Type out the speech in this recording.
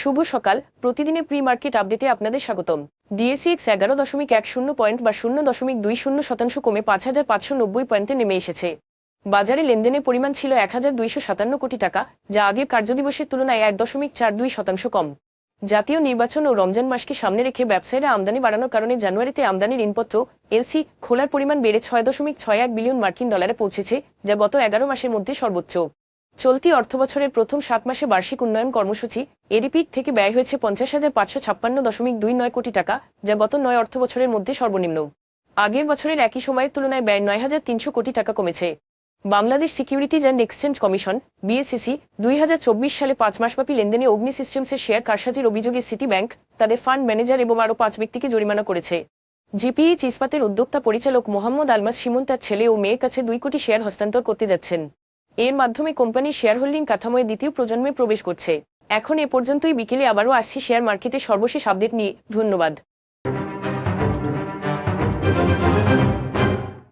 শুভ সকাল। প্রতিদিনের pre market আপডেটে আপনাদের স্বাগতম। ডিএসিএক্স এগারো দশমিক এক শূন্য পয়েন্ট বা শূন্য দশমিক দুই শূন্য শতাংশ কমে পাঁচ হাজার পাঁচশো নব্বই পয়েন্টে নেমে এসেছে। বাজারে লেনদেনের পরিমাণ ছিল এক হাজার দুইশো সাতান্ন কোটি টাকা, যা আগের কার্যদিবসের তুলনায় এক দশমিক চার দুই শতাংশ কম। জাতীয় নির্বাচন ও রমজান মাসকে সামনে রেখে ব্যবসায়ীরা আমদানি বাড়ানোর কারণে জানুয়ারিতে আমদানির ঋণপত্র এলসি খোলার পরিমাণ বেড়ে ছয় দশমিক ছয় এক বিলিয়ন মার্কিন ডলারে পৌঁছেছে, যা গত এগারো মাসের মধ্যে সর্বোচ্চ। চলতি অর্থবছরের প্রথম সাত মাসে বার্ষিক উন্নয়ন কর্মসূচি এডিপিক থেকে ব্যয় হয়েছে পঞ্চাশ হাজার পাঁচশো ছাপ্পান্ন দশমিক দুই নয় কোটি টাকা, যা গত নয় অর্থবছরের মধ্যে সর্বনিম্ন। আগের বছরের একই সময়ের তুলনায় ব্যয় নয় হাজার তিনশো কোটি টাকা কমেছে। Bangladesh securities and exchange commission BSCC দুই হাজার চব্বিশ সালে পাঁচ মাসব্যাপী লেনদেনে অগ্নি সিস্টেমসের শেয়ার কারসাজির অভিযোগে সিটি ব্যাংক, তাদের ফান্ড ম্যানেজার এবং আরও পাঁচ ব্যক্তিকে জরিমানা করেছে। জিপিএইচ ইস্পাতের উদ্যোক্তা পরিচালক মোহাম্মদ আলমাস সিমন তার ছেলে ও মেয়ের কাছে দুই কোটি শেয়ার হস্তান্তর করতে যাচ্ছেন। এর মাধ্যমে কোম্পানি শেয়ার হোল্ডিং কাঠামোয় দ্বিতীয় প্রজন্মে প্রবেশ করছে। এখন এ পর্যন্তই। বিকেলে আবারও আসছি শেয়ার মার্কেটে সর্বশেষ আপডেট নিয়ে। ধন্যবাদ।